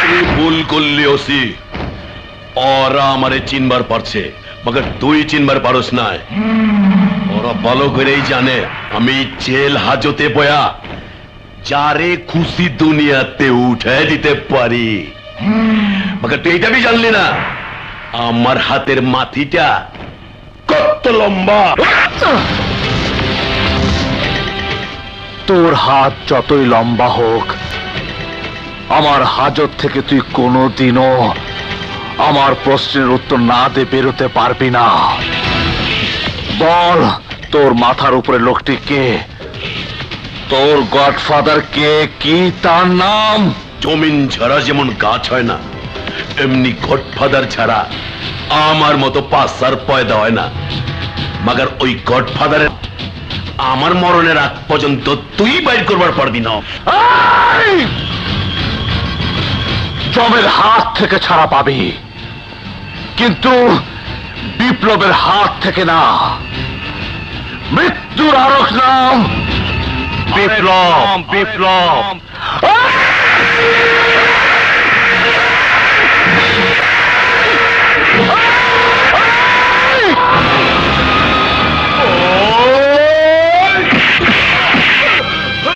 তুই ভুল করলি ওসি। ওরা আমারে চিনবার পারছে, মগর তুই চিনবার পারস না ওরা ভালো করেই জানে, আমি জেল হাজতে বয়া যারে খুশি দুনিয়াতে উঠে দিতে পারি। মগর তুই এটা জানলি না, আমার হাতের মাথিটা কত লম্বা। তোর হাত যতই লম্বা হোক আমার হাজত থেকে তুই কোনোদিনও আমার প্রশ্নের উত্তর না দিয়ে বেরোতে পারবি না। বল তোর মাথার উপরে লোকটি কে? তোর গডফাদার কে? কি তার নাম? জমিন ছাড়া যেমন গাছ হয় না এমনি গডফাদার ছাড়া আমার মতো পাঁচার পয়দা হয় না। মাগার ওই গডফাদারের আমার মরণের আগ পর্যন্ত তুই বাইর করবার পারবি না! জমের হাত থেকে ছাড়া পাবি। কিন্তু বিপ্লবের হাত থেকে না। মৃত্যুর আরক নাম বিপ্লব। বিপ্লব!